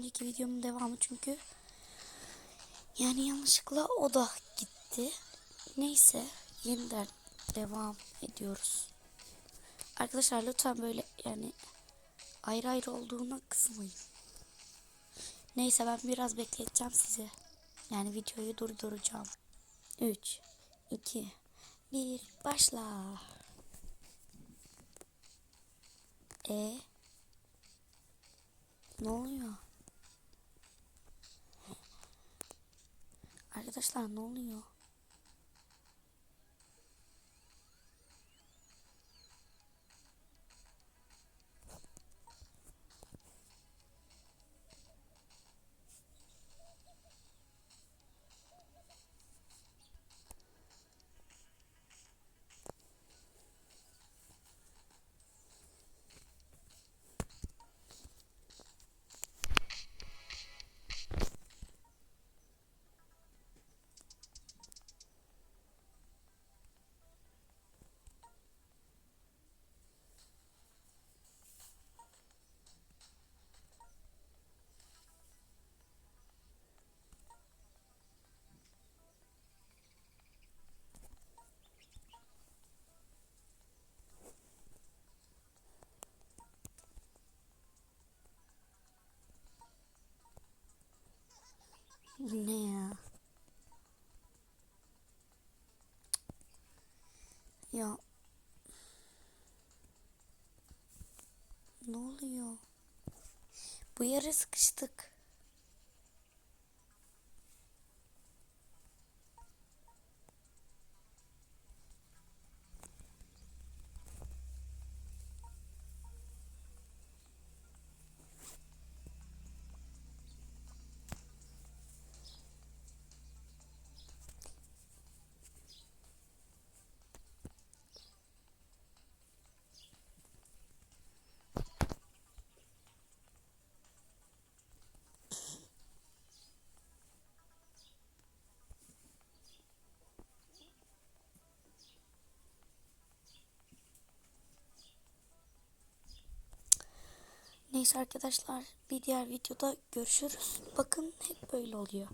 önceki videomun devamı çünkü yani yanlışlıkla o da gitti. Neyse yeniden devam ediyoruz. Arkadaşlar lütfen böyle yani ayrı ayrı olduğuna kızmayın. Neyse ben biraz bekleteceğim sizi. Yani videoyu durduracağım. 3 2 1 başla. E ne oluyor? Arkadaşlar ne oluyor? Ne ya? Ya. Ne oluyor? Bu yere sıkıştık. Neyse arkadaşlar bir diğer videoda görüşürüz. Bakın hep böyle oluyor.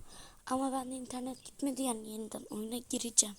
Ama ben de internet gitmedi yani yeniden oyuna gireceğim.